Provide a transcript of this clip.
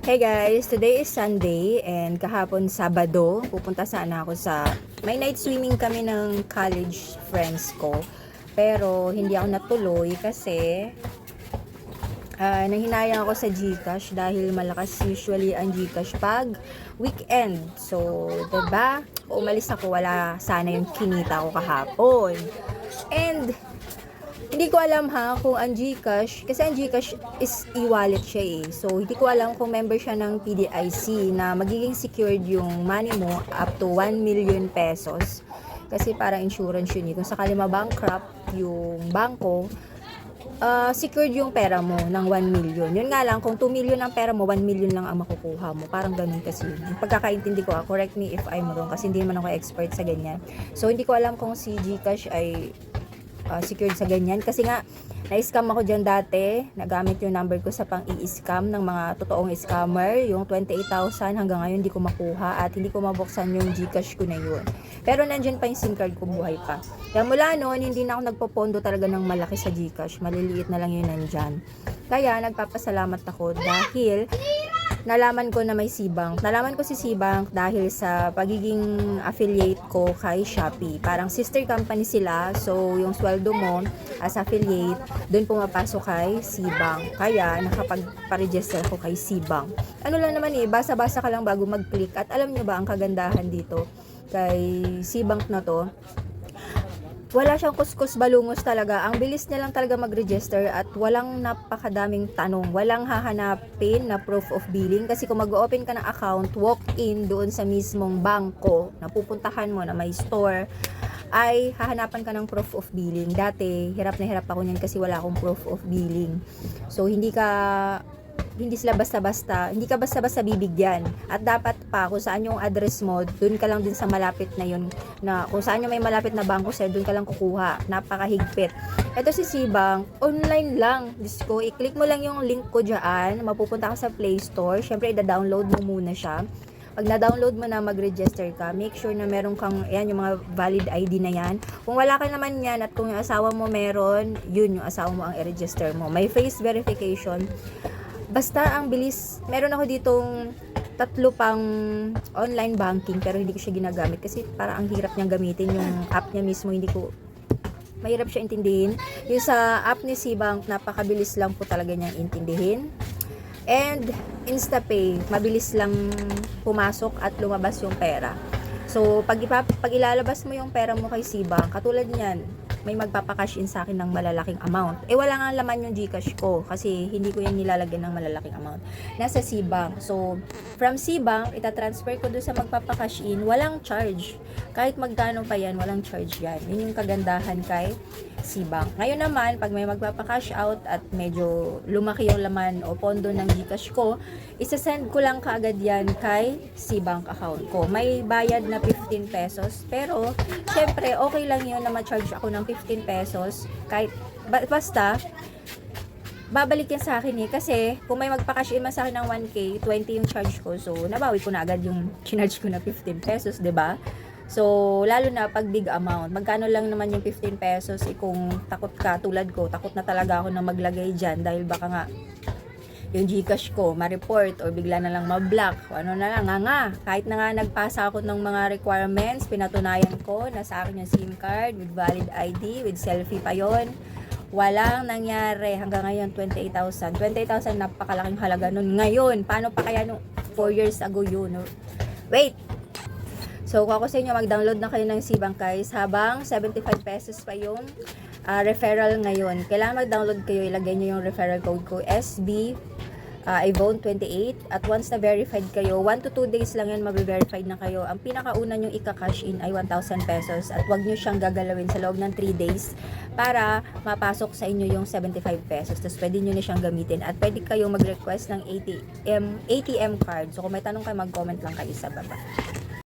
Hey guys, today is Sunday and kahapon Sabado, pupunta sana ako sa may night swimming kami ng college friends ko. Pero hindi ako natuloy kasi ah nanghinayang ako sa GCash dahil malakas usually ang GCash pag weekend. So, 'di ba? Umalis ako wala sana yung kinita ko kahapon. And hindi ko alam ha kung ang GCash, kasi ang GCash is e-wallet siya eh. So, hindi ko alam kung member siya ng PDIC na magiging secured yung money mo up to 1 million pesos. Kasi para insurance yun eh. Kung sakali ma-bankrupt yung bangko, uh, secured yung pera mo ng 1 million. Yun nga lang, kung 2 million ang pera mo, 1 million lang ang makukuha mo. Parang ganun kasi. Yung pagkakaintindi ko, ah, correct me if I'm wrong, kasi hindi naman ako expert sa ganyan. So, hindi ko alam kung si Gcash ay uh, secured sa ganyan. Kasi nga, na-scam ako dyan dati. Nagamit yung number ko sa pang i-scam ng mga totoong scammer. Yung 28,000 hanggang ngayon hindi ko makuha at hindi ko mabuksan yung Gcash ko na yun. Pero nandyan pa yung SIM card ko buhay pa. Kaya mula noon, hindi na ako nagpopondo talaga ng malaki sa Gcash. Maliliit na lang yun nandyan. Kaya nagpapasalamat ako dahil nalaman ko na may Cbank. Nalaman ko si Cbank dahil sa pagiging affiliate ko kay Shopee. Parang sister company sila. So, yung sweldo mo as affiliate, doon pumapasok kay Cbank. Kaya, nakapag-register ako kay Cbank. Ano lang naman eh, basa-basa ka lang bago mag-click. At alam nyo ba ang kagandahan dito kay Cbank na to? Wala siyang kuskus balungos talaga. Ang bilis niya lang talaga mag-register at walang napakadaming tanong. Walang hahanapin na proof of billing kasi kung mag-open ka ng account, walk in doon sa mismong bangko na pupuntahan mo na may store ay hahanapan ka ng proof of billing. Dati, hirap na hirap ako niyan kasi wala akong proof of billing. So, hindi ka hindi sila basta-basta, hindi ka basta-basta bibigyan. At dapat pa, kung saan yung address mo, dun ka lang din sa malapit na yun, na kung saan yung may malapit na bangko sir, dun ka lang kukuha. Napakahigpit. Ito si Cbank, online lang. Diyos ko, i-click mo lang yung link ko dyan, mapupunta ka sa Play Store. Siyempre, i-download mo muna siya. Pag na-download mo na mag-register ka, make sure na meron kang, ayan, yung mga valid ID na yan. Kung wala ka naman yan at kung yung asawa mo meron, yun yung asawa mo ang i-register mo. May face verification. Basta ang bilis, meron ako ditong tatlo pang online banking pero hindi ko siya ginagamit kasi para ang hirap niyang gamitin yung app niya mismo hindi ko mahirap siya intindihin. Yung sa app ni Cbank, napakabilis lang po talaga niyang intindihin. And InstaPay, mabilis lang pumasok at lumabas yung pera. So, pag, ipa, pag ilalabas mo yung pera mo kay Cbank, katulad niyan, may magpapakash in sa akin ng malalaking amount. Eh, wala nga laman yung Gcash ko kasi hindi ko yan nilalagyan ng malalaking amount. Nasa Cbank. So, from Cbank, itatransfer ko doon sa magpapakash in, walang charge. Kahit magkano pa yan, walang charge yan. Yun yung kagandahan kay Cbank. Ngayon naman, pag may magpapakash out at medyo lumaki yung laman o pondo ng Gcash ko, isasend ko lang kaagad yan kay Cbank account ko. May bayad na 15 pesos, pero syempre okay lang yun na ma-charge ako ng 15 pesos. Kahit ba- basta babalik yan sa akin eh. Kasi kung may magpa-cash in man sa akin ng 1k 20 yung charge ko. So nabawi ko na agad yung chinarge ko na 15 pesos ba? So, lalo na pag big amount. Magkano lang naman yung 15 pesos? Eh, kung takot ka tulad ko, takot na talaga ako na maglagay dyan dahil baka nga yung Gcash ko ma-report or bigla na lang ma-block. Ano na lang, nga nga. Kahit na nga nagpasa ako ng mga requirements, pinatunayan ko na sa akin yung SIM card with valid ID, with selfie pa yon Walang nangyari hanggang ngayon 28,000. 28,000 napakalaking halaga nun. Ngayon, paano pa kaya nung 4 years ago yun? Wait, So, kung ako sa inyo, mag-download na kayo ng Cbank guys habang 75 pesos pa yung uh, referral ngayon. Kailangan mag-download kayo, ilagay nyo yung referral code ko SB uh, Ivone28 at once na verified kayo, 1 to 2 days lang yan mabe-verified na kayo. Ang pinakauna nyo ika-cash in ay 1,000 pesos at wag nyo siyang gagalawin sa loob ng 3 days para mapasok sa inyo yung 75 pesos. Tapos pwede nyo na siyang gamitin at pwede kayo mag-request ng ATM, ATM card. So kung may tanong kayo, mag-comment lang kayo sa baba.